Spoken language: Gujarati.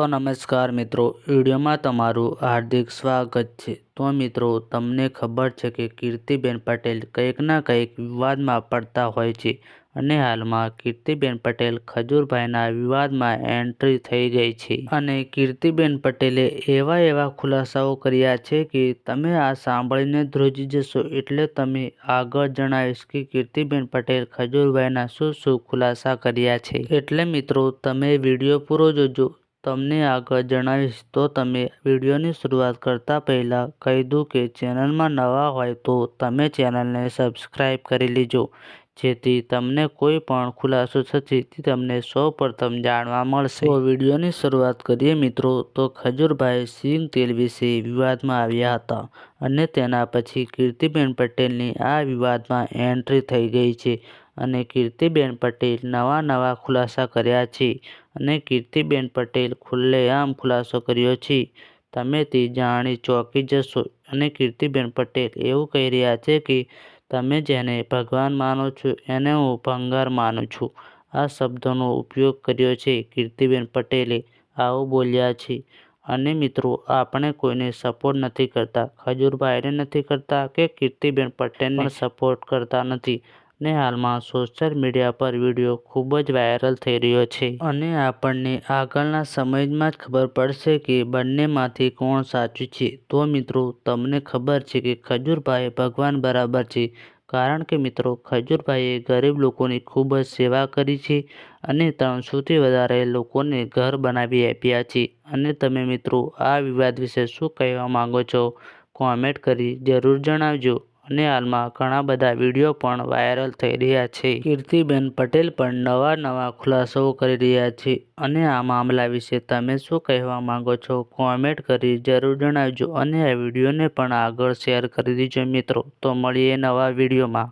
તો નમસ્કાર મિત્રો, વિડીયોમાં તમારું હાર્દિક સ્વાગત છે. તો મિત્રો, તમને ખબર છે કે કીર્તિબેન પટેલ કંઈકના કંઈક વિવાદમાં પડતા હોય છે અને હાલમાં કીર્તિબેન પટેલ ખજૂરભાઈના વિવાદમાં એન્ટ્રી થઈ ગઈ છે. અને કીર્તિબેન પટેલે એવા એવા ખુલાસાઓ કર્યા છે કે તમે આ સાંભળીને ધ્રુજી જશો એટલે તમે આગળ જણાવીશ કે કીર્તિબેન પટેલ ખજૂરભાઈના શું શું ખુલાસા કર્યા છે. એટલે મિત્રો, તમે વીડિયો પૂરો જોજો. તમને આગળ જણાવીશ, તો તમે વિડીયોની શરૂઆત કરતા પહેલાં કહી દઉં કે ચેનલમાં નવા હોય તો તમે ચેનલને સબસ્ક્રાઈબ કરી લેજો. જેથી તમને કોઈ પણ ખુલાસો થશે, તે તમને સૌ પ્રથમ જાણવા મળશે. તો વિડીયોની શરૂઆત કરીએ મિત્રો. તો ખજૂરભાઈ સિંગ તેલ વિશે વિવાદમાં આવ્યા હતા અને તેના પછી કીર્તિબેન પટેલની આ વિવાદમાં એન્ટ્રી થઈ ગઈ છે. અને કીર્તિબેન પટેલ નવા નવા ખુલાસા કર્યા છે. અને કીર્તિબેન પટેલ ખુલ્લેઆમ ખુલાસો કર્યો છે. તમે તે જાણી ચોંકી જશો. અને કીર્તિબેન પટેલ એવું કહી રહ્યા છે કે તમે જેને ભગવાન માનો છો એને હું ભંગાર માનું છું. આ શબ્દોનો ઉપયોગ કર્યો છે કીર્તિબેન પટેલે. આવું બોલ્યા છે. અને મિત્રો આપણે કોઈને સપોર્ટ નથી કરતા. ખજૂરભાઈને નથી કરતા કે કીર્તિબેન પટેલને સપોર્ટ કરતા નથી. અને હાલમાં સોશિયલ મીડિયા પર વીડિયો ખૂબ જ વાયરલ થઈ રહ્યો છે અને આપણને આગળના સમયમાં જ ખબર પડશે કે બંનેમાંથી કોણ સાચું છે. તો મિત્રો, તમને ખબર છે કે ખજૂરભાઈ ભગવાન બરાબર છે, કારણ કે મિત્રો, ખજૂરભાઈએ ગરીબ લોકોની ખૂબ જ સેવા કરી છે અને ત્રણસોથી વધારે લોકોને ઘર બનાવી આપ્યા છે. અને તમે મિત્રો, આ વિવાદ વિશે શું કહેવા માંગો છો? કોમેન્ટ કરી જરૂર જણાવજો. અને હાલમાં ઘણા બધા વીડિયો પણ વાયરલ થઈ રહ્યા છે. કીર્તિબેન પટેલ પણ નવા નવા ખુલાસાઓ કરી રહ્યા છે. અને આ મામલા વિશે તમે શું કહેવા માંગો છો? કોમેન્ટ કરી જરૂર જણાવજો અને આ વિડીયોને પણ આગળ શેર કરી દેજો મિત્રો. તો મળીએ નવા વિડીયોમાં.